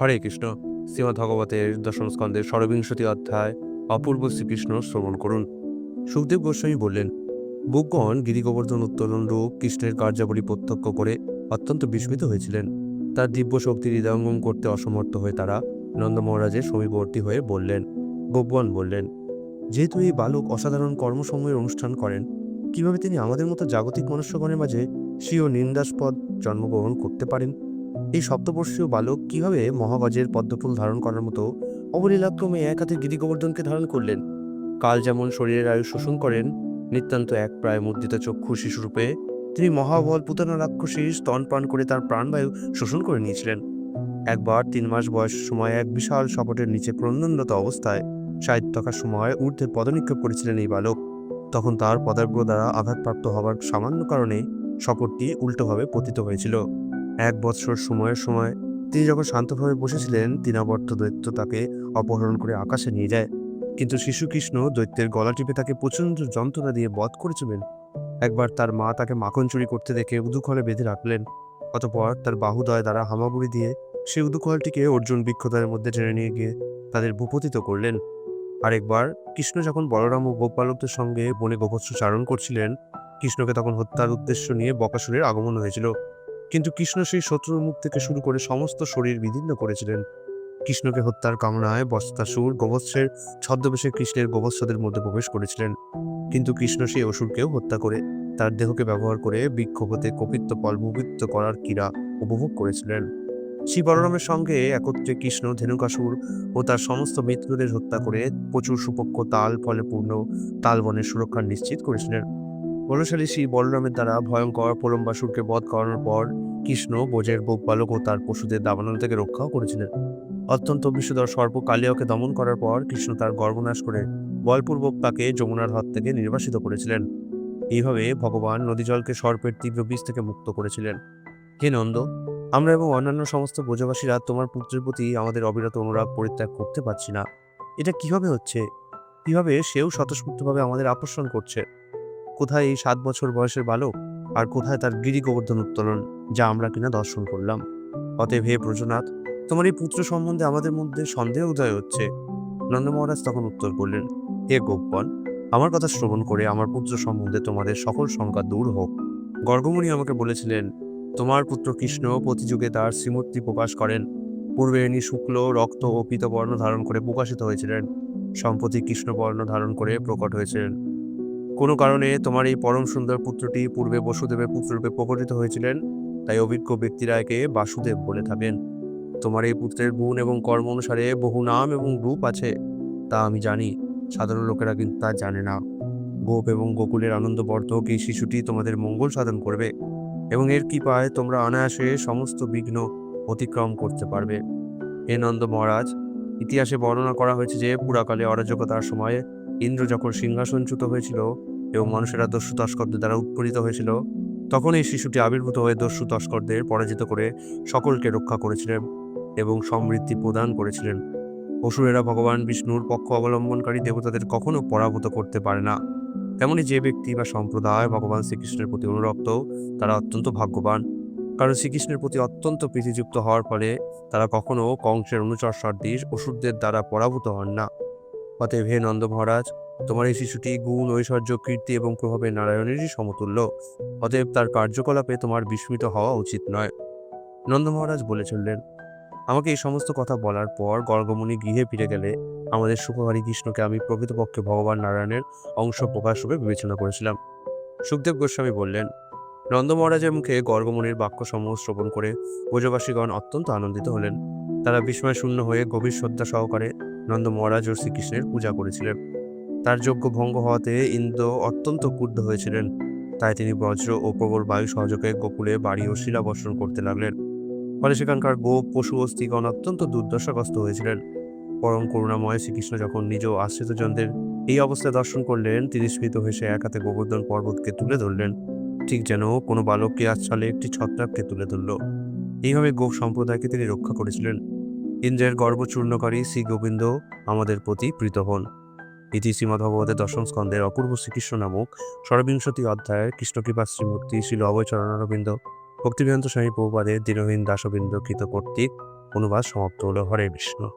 হরে কৃষ্ণ। শ্রীমদ ভগবতের দশম স্কন্ধের ষড়বিংশতি অধ্যায়, অপূর্ব শ্রীকৃষ্ণ শ্রবণ করুন। সুখদেব গোস্বামী বললেন বুকগণ গিরিগোবর্ধন উত্তোলন রূপ কৃষ্ণের কার্যাবলী প্রত্যক্ষ করে অত্যন্ত বিস্মিত হয়েছিলেন। তার দিব্য শক্তি হৃদয়ঙ্গম করতে অসমর্থ হয়ে তারা নন্দ মহারাজের সমীপবর্তী হয়ে বললেন গোপগণ বললেন, যেহেতু এই বালক অসাধারণ কর্মসমূহের অনুষ্ঠান করেন, কীভাবে তিনি আমাদের মতো জাগতিক মনুষ্যগণের মাঝে স্বীয় নিন্দাস্পদ জন্মগ্রহণ করতে পারেন? এই সপ্তবর্ষীয় বালক কীভাবে মহাগজের পদ্মফুল ধারণ করার মতো অবলীলাক্রমে এক হাতে গিরি গোবর্ধনকে ধারণ করলেন? কাল যেমন শরীরের আয়ু শোষণ করেন, নিতান্ত এক প্রায় মুদ্রিত চক্ষু শিশুরূপে তিনি মহাবল পুতনা রাক্ষসী স্তনপান করে তার প্রাণবায়ু শোষণ করে নিয়েছিলেন। একবার তিন মাস বয়স সময় এক বিশাল শপটের নিচে প্রন্দনত অবস্থায় সাহিত্য থাকার সময় ঊর্ধ্বে পদনিক্ষেপ করেছিলেন এই বালক। তখন তার পদার্ঘ দ্বারা আঘাতপ্রাপ্ত হবার সামান্য কারণে শপটটি উল্টোভাবে পতিত হয়েছিল। এক বৎসর সময়ের সময় তিনি যখন শান্তভাবে বসেছিলেন তিনাবর্ত দৈত্য তাকে অপহরণ করে আকাশে নিয়ে যায়। কিন্তু শিশু কৃষ্ণ দৈত্যের গলা টিপে তাকে প্রচণ্ড যন্ত্রণা দিয়ে বধ করেছিলেন একবার তার মা তাকে মাখন চুরি করতে দেখে উদুখলে বেঁধে রাখলেন। অতপর তার বাহুদয় দ্বারা হামাগুড়ি দিয়ে সেই উদুখলটিকে অর্জুন বৃক্ষদয়ের মধ্যে টেনে নিয়ে গিয়ে তাদের ভূপতিত করলেন। আরেকবার কৃষ্ণ যখন বলরাম ও গোপালকদের সঙ্গে বনে গোবৎস চারণ করছিলেন, কৃষ্ণকে তখন হত্যার উদ্দেশ্য নিয়ে বকাসুরের আগমন হয়েছিল। কিন্তু কৃষ্ণ সেই শত্রুর মুখ থেকে শুরু করে সমস্ত শরীর বিদীর্ণ করেছিলেন। কৃষ্ণকে হত্যার কামনায় বস্তাসুর গোবৎসের ছদ্মবেশে কৃষ্ণের গোবৎসদের মধ্যে প্রবেশ করেছিলেন। কিন্তু কৃষ্ণ সেই অসুরকেও হত্যা করে, তার দেহকে ব্যবহার করে বৃক্ষ হতে কপিত্ত ফলভূপিত্ত করার ক্রীড়া উপভোগ করেছিলেন। শ্রী বলরামের সঙ্গে একত্রে কৃষ্ণ, ধেনুকাসুর ও তার সমস্ত মিত্রদের হত্যা করে প্রচুর সুপক্ষ তাল ফলে পূর্ণ তালবনের সুরক্ষা নিশ্চিত করেছিলেন। বলশালী শ্রী বলরামের দ্বারা ভয়ঙ্কর প্রলম্বাসুরকে বধ করানোর পর কৃষ্ণ বোঝের বোক বালক ও তার পশুদের দাবানল থেকে রক্ষাও করেছিলেন। অত্যন্ত বিষধর সর্প কালিয়াকে দমন করার পর কৃষ্ণ তার গর্ভনাশ করে বলপূর্বক তাকে যমুনার হাত থেকে নির্বাসিত করেছিলেন। এইভাবে ভগবান নদী জলকে সর্পের তীব্র বিষ থেকে মুক্ত করেছিলেন। হে নন্দ, আমরা এবং অন্যান্য সমস্ত ব্রজবাসীরা তোমার পুত্রের প্রতি আমাদের অবিরত অনুরাগ পরিত্যাগ করতে পারছি না। এটা কীভাবে হচ্ছে? কীভাবে সেও স্বতঃস্ফূর্তভাবে আমাদের আকর্ষণ করছে? কোথায় এই সাত বছর বয়সের বালক? আর কোথায় তার গিরি গোবর্ধন উত্তোলন, যা আমরা কিনা দর্শন করলাম? অতএব হে ব্রজনাথ তোমার এই পুত্র সম্বন্ধে আমাদের মধ্যে সন্দেহ উদয় হচ্ছে। নন্দ মহারাজ তখন উত্তর করলেন, হে গোপন, আমার কথা শ্রবণ করে আমার পুত্র সম্বন্ধে তোমাদের সকল শঙ্কা দূর হোক। গর্গমণি আমাকে বলেছিলেন, তোমার পুত্র কৃষ্ণ প্রতিযুগে তার শ্রীমূর্তি প্রকাশ করেন। পূর্বে ইনি শুক্ল, রক্ত ও পিতবর্ণ ধারণ করে প্রকাশিত হয়েছিলেন। সম্প্রতি কৃষ্ণবর্ণ ধারণ করে প্রকট হয়েছিলেন। কোনো কারণে তোমার এই পরম সুন্দর পুত্রটি পূর্বে বসুদেবের পুত্ররূপে প্রকটিত হয়েছিলেন, তাই অভিজ্ঞ ব্যক্তিরা একে বাসুদেব বলে থাকেন। তোমার এই পুত্রের গুণ এবং কর্ম অনুসারে বহু নাম এবং রূপ আছে, তা আমি জানি, সাধারণ লোকেরা কিন্তু তা জানে না। গোপ এবং গোকুলের আনন্দবর্ধক এই শিশুটি তোমাদের মঙ্গল সাধন করবে এবং এর কৃপায় তোমরা অনায়াসে সমস্ত বিঘ্ন অতিক্রম করতে পারবে। হে নন্দ মহারাজ, ইতিহাসে বর্ণনা করা হয়েছে যে পুরাকালে অরাজকতার সময়ে ইন্দ্র যখন সিংহাসনচ্যুত হয়েছিল এবং মানুষেরা দস্যু তস্করদের দ্বারা উৎপীড়িত হয়েছিল, তখন এই শিশুটি আবির্ভূত হয়ে দস্যু তস্করদের পরাজিত করে সকলকে রক্ষা করেছিলেন এবং সমৃদ্ধি প্রদান করেছিলেন। অসুরেরা ভগবান বিষ্ণুর পক্ষ অবলম্বনকারী দেবতাদের কখনো পরাভূত করতে পারে না। তেমনি যে ব্যক্তি বা সম্প্রদায় ভগবান শ্রীকৃষ্ণের প্রতি অনুরক্ত, তারা অত্যন্ত ভাগ্যবান। কারণ শ্রীকৃষ্ণের প্রতি অত্যন্ত প্রীতিযুক্ত হওয়ার ফলে তারা কখনো কংসের অনুচর সদৃশ অসুরদের দ্বারা পরাভূত হন না। অতএব হে নন্দ মহারাজ, তোমার এই শিশুটি গুণ, ঐশ্বর্য, কীর্তি এবং প্রভাবে নারায়ণেরই সমতুল্য। অতএব তার কার্যকলাপে তোমার বিস্মিত হওয়া উচিত নয়। নন্দ মহারাজ বলে চললেন, আমাকে এই সমস্ত কথা বলার পর গর্গমণি গৃহে ফিরে গেলে আমাদের সুখহারী কৃষ্ণকে আমি প্রকৃতপক্ষে ভগবান নারায়ণের অংশ প্রকাশ রূপে বিবেচনা করেছিলাম। সুখদেব গোস্বামী বললেন, নন্দ মহারাজের মুখে গর্গমণির বাক্যসমূহ শ্রবণ করে ব্রজবাসীগণ অত্যন্ত আনন্দিত হলেন। তারা বিস্ময় শূন্য হয়ে গভীর শ্রদ্ধা সহকারে নন্দ মহারাজ ও শ্রীকৃষ্ণের পূজা করেছিলেন। তার যজ্ঞ ভঙ্গ হওয়াতে ইন্দ্র অত্যন্ত ক্রুদ্ধ হয়েছিলেন। তাই তিনি বজ্র ও প্রবল বায়ু সহযোগে গোকুলে বাড়ি ও শিলা বর্ষণ করতে লাগলেন। ফলে সেখানকার গোপ, পশু অস্থিগণ অত্যন্ত দুর্দশাগ্রস্ত হয়েছিলেন। পরম করুণাময় শ্রীকৃষ্ণ যখন নিজ আশ্রিতজনদের এই অবস্থায় দর্শন করলেন, তিনি স্মৃত হেসে এক হাতে গোবর্ধন পর্বতকে তুলে ধরলেন। ঠিক যেন কোনো বালককে আচ্ছালে একটি ছত্রাককে তুলে ধরল। এইভাবে গোপ সম্প্রদায়কে তিনি রক্ষা করেছিলেন। ইন্দ্রের গর্বচূর্ণকারী শ্রী গোবিন্দ আমাদের প্রতি প্রীত হন। ইতি শ্রীমদ্ভগবতের দশম স্কন্ধের অপূর্ব শ্রীকৃষ্ণ নামক ষড়বিংশতি অধ্যায়ের কৃষ্ণকৃপা শ্রীমূর্তি শ্রীল অভয় চরণারবিন্দ ভক্তিবেদন্ত স্বামী প্রভুপাদের দীনহীন দাসবিন্দ কৃত কর্তৃক অনুবাদ সমাপ্ত হল। হরে বিষ্ণু